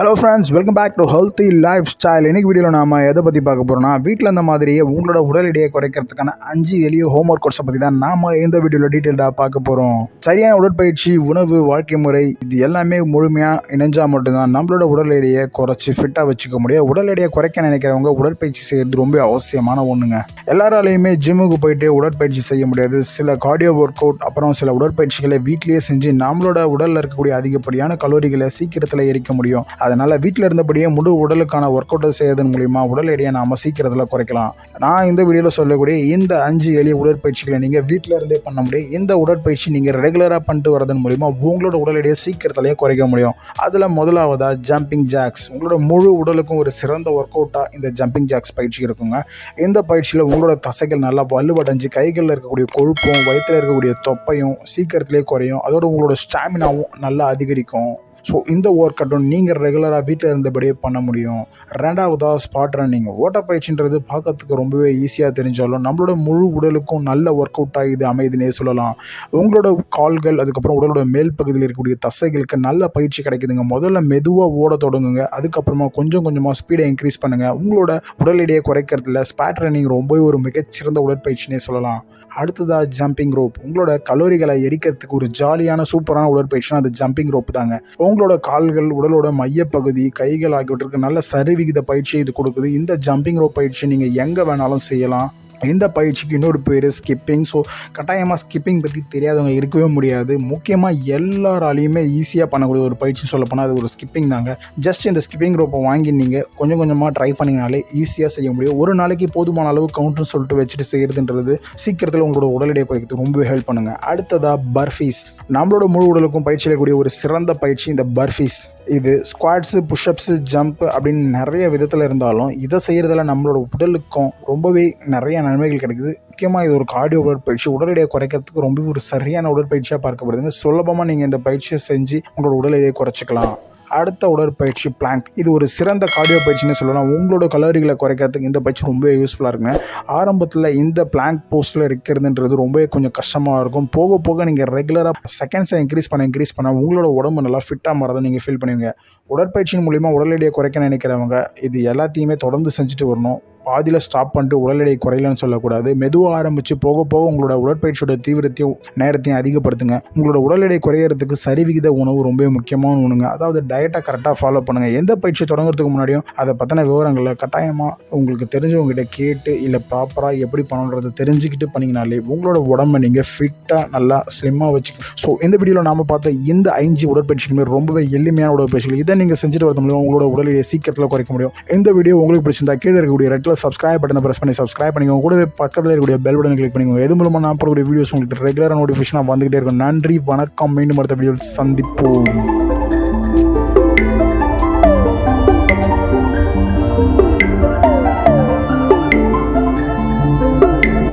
Hello friends welcome back to healthy lifestyle இன்றைக்கி வீடியோவில் நாம் எதை பற்றி பார்க்க போகிறோம்னா வீட்டில் இந்த மாதிரியே உங்களோட உடல் எடையை குறைக்கிறதுக்கான அஞ்சு எளிய ஹோம் ஒர்க் கோர்ஸை பற்றி தான் நாம் இந்த வீடியோவில் டீட்டெயில்டாக பார்க்க போகிறோம் சரியான உடற்பயிற்சி உணவு வாழ்க்கை முறை இது எல்லாமே முழுமையாக இணைஞ்சால் மட்டும்தான் நம்மளோட உடல் எடையை குறைச்சி ஃபிட்டாக வச்சுக்க முடியும். உடல் எடையை குறைக்க நினைக்கிறவங்க உடற்பயிற்சி செய்கிறது ரொம்ப அவசியமான ஒன்றுங்க எல்லாராலையுமே ஜிம்முக்கு போயிட்டு உடற்பயிற்சி செய்ய முடியாது. சில கார்டியோ ஒர்க் அவுட் அப்புறம் சில உடற்பயிற்சிகளை வீட்டிலேயே செஞ்சு நம்மளோட உடலில் இருக்கக்கூடிய அதிகப்படியான கலோரிகளை சீக்கிரத்தில் எரிக்க முடியும். அதனால் வீட்டில் இருந்தபடியே முழு உடலுக்கான ஒர்க் அவுட்டை செய்வதன் மூலிமா உடல் எடையை நாம் சீக்கிரத்தில் குறைக்கலாம். நான் இந்த வீடியோவில் சொல்லக்கூடிய இந்த அஞ்சு எளிய உடற்பயிற்சிகளை நீங்கள் வீட்டில் இருந்தே பண்ண முடியும். இந்த உடற்பயிற்சி நீங்கள் ரெகுலராக பண்ணிட்டு வரதன் மூலிமா உங்களோட உடல் எடையை சீக்கிரத்திலேயே குறைக்க முடியும். அதில் முதலாவதாக ஜம்பிங் ஜாக்ஸ் உங்களோட முழு உடலுக்கும் ஒரு சிறந்த ஒர்க் அவுட்டாக இந்த ஜம்பிங் ஜாக்ஸ் பயிற்சி இருக்குங்க. இந்த பயிற்சியில் உங்களோட தசைகள் நல்லா வலுவடைஞ்சு கைகளில் இருக்கக்கூடிய கொழுப்பும் வயிற்றில் இருக்கக்கூடிய தொப்பையும் சீக்கிரத்திலே குறையும். அதோட உங்களோட ஸ்டாமினாவும் நல்லா அதிகரிக்கும். ஸோ இந்த ஒர்க் அவுட்டும் நீங்கள் ரெகுலராக வீட்டில் இருந்தபடியே பண்ண முடியும். ரெண்டாவதாக ஸ்பாட் ரன்னிங் ஓட்டப்பயிற்சின்றது பார்க்கறதுக்கு ரொம்பவே ஈஸியாக தெரிஞ்சாலும் நம்மளோட முழு உடலுக்கும் நல்ல ஒர்க் அவுட்டாக இது அமைதுன்னே சொல்லலாம். உங்களோட கால்கள் அதுக்கப்புறம் உடலோட மேல் பகுதியில் இருக்கக்கூடிய தசைகளுக்கு நல்ல பயிற்சி கிடைக்குதுங்க. முதல்ல மெதுவாக ஓட தொடங்குங்க. அதுக்கப்புறமா கொஞ்சம் கொஞ்சமாக ஸ்பீடை இன்க்ரீஸ் பண்ணுங்கள் உங்களோட உடல் எடையை குறைக்கிறதுல ஸ்பாட் ரன்னிங் ரொம்பவே ஒரு மிகச்சிறந்த உடற்பயிற்சினே சொல்லலாம். அடுத்ததாக ஜம்பிங் ரோப் உங்களோட கலோரிகளை எரிக்கிறதுக்கு ஒரு ஜாலியான சூப்பரான உடற்பயிற்சினா அது ஜம்பிங் ரோப் தாங்க. உங்களோட கால்கள் உடலோட மையப்பகுதி கைகள் ஆகியவற்றுக்கு நல்ல சரிவிகித பயிற்சி இது கொடுக்குது. இந்த ஜம்பிங் ரோப் பயிற்சி நீங்கள் எங்கே வேணாலும் செய்யலாம். இந்த பயிற்சிக்கு இன்னொரு பேர் ஸ்கிப்பிங் ஸோ கட்டாயமாக ஸ்கிப்பிங் பற்றி தெரியாதவங்க இருக்கவே முடியாது. முக்கியமாக எல்லாராலையுமே ஈஸியாக பண்ணக்கூடிய ஒரு பயிற்சி சொல்லப்போனால் அது ஒரு ஸ்கிப்பிங் தாங்க. ஜஸ்ட் இந்த ஸ்கிப்பிங் ரோப்பை வாங்கி நீங்கள் கொஞ்சம் கொஞ்சமாக ட்ரை பண்ணிங்கனாலே ஈஸியாக செய்ய முடியும். ஒரு நாளைக்கு போதுமான அளவு கவுண்டர்னு சொல்லிட்டு வச்சுட்டு செய்கிறதுன்றது சீக்கிரத்தில் உங்களோட உடல் எடையை குறைக்கிறதுக்கு ரொம்பவே ஹெல்ப் பண்ணுங்கள் அடுத்ததாக பர்ஃபீஸ் நம்மளோட முழு உடலுக்கும் பயிற்சி அளிக்கக்கூடிய ஒரு சிறந்த பயிற்சி இந்த பர்ஃபீஸ். இது ஸ்குவாட்ஸு புஷ்அப்ஸு ஜம்ப் அப்படின்னு நிறைய விதத்தில் இருந்தாலும் இதை செய்கிறதுல நம்மளோட உடலுக்கும் ரொம்பவே நிறைய நன்மைகள் கிடைக்குது. முக்கியமாக இது ஒரு கார்டியோ உடற்பயிற்சி உடல் எடையை குறைக்கிறதுக்கு ரொம்பவே ஒரு சரியான உடற்பயிற்சியாக பார்க்கப்படுதுங்க சுலபமாக நீங்கள் இந்த பயிற்சியை செஞ்சு உங்களோட உடல் எடையை குறைச்சிக்கலாம். அடுத்த உடற்பயிற்சி பிளாங்க் இது ஒரு சிறந்த கார்டியோ பயிற்சின்னு சொல்லலாம். உங்களோட கலோரிகளை குறைக்கிறதுக்கு இந்த பயிற்சி ரொம்பவே யூஸ்ஃபுல்லாக இருக்குங்க. ஆரம்பத்தில் இந்த பிளாங்க் போஸ்ட்டில் இருக்கிறதுன்றது ரொம்பவே கொஞ்சம் கஷ்டமாக இருக்கும். போக போக நீங்கள் ரெகுலராக செகண்ட்ஸை இன்க்ரீஸ் பண்ண இன்க்ரீஸ் பண்ண உங்களோட உடம்பு நல்லா ஃபிட்டாக மாறதை நீங்கள் ஃபீல் பண்ணுவீங்க. உடற்பயிற்சியின் மூலிமா உடல் எடையை குறைக்க நினைக்கிறவங்க இது எல்லாத்தையுமே தொடர்ந்து செஞ்சுட்டு வரணும். பாதியில் ஸ்டாப் பண்ணிட்டு உடல் எடை குறையலன்னு சொல்லக்கூடாது. மெதுவாக ஆரம்பித்து போக போக உங்களோட உடற்பயிற்சியோட தீவிரத்தையும் நேரத்தையும் அதிகப்படுத்துங்க. உங்களோட உடல் எடை குறையிறதுக்கு சரிவிகித உணவு ரொம்ப முக்கியமான ஒன்றுங்க அதாவது டயட்டை கரெக்டாக ஃபாலோ பண்ணுங்கள் எந்த பயிற்சி தொடங்குறதுக்கு முன்னாடியும் அதை பற்றின விவரங்களை கட்டாயமாக உங்களுக்கு தெரிஞ்சவங்ககிட்ட கேட்டு இல்லை ப்ராப்பராக எப்படி பண்ணணுன்றதை தெரிஞ்சுக்கிட்டு பண்ணிங்கனாலே உங்களோட உடம்பை நீங்கள் ஃபிட்டாக நல்லா ஸ்லிம்மாக வச்சுக்க. ஸோ இந்த வீடியோவில் நாம் பார்த்த இந்த ஐந்து உடற்பயிற்சிகளுமே ரொம்பவே எளிமையான உடற்பயிற்சிகள். இதை நீங்கள் செஞ்சுட்டு வரது மூலம் உங்களோட உடலையை சீக்கிரத்தில் குறைக்க முடியும். இந்த வீடியோ உங்களுக்கு பிடிச்சிருந்தா கீழே இருக்கக்கூடிய ரெட்டில் சப்ஸ்கிரைப் பட்டனை ப்ரெஸ் பண்ணி சப்ஸ்கிரைப் பண்ணிக்கோங்க. கூடவே பக்கத்தில் இருக்கக்கூடிய பெல் பட்டனை கிளிக் பண்ணிக்கோங்க. எது மூலமாக நான் போடக்கூடிய வீடியோஸ் உங்களுக்கு ரெகுலராக நோட்டிஃபிகேஷனாக வந்துகிட்டே இருக்கும். நன்றி வணக்கம். மீண்டும் அடுத்த வீடியோவில் சந்திப்போம்.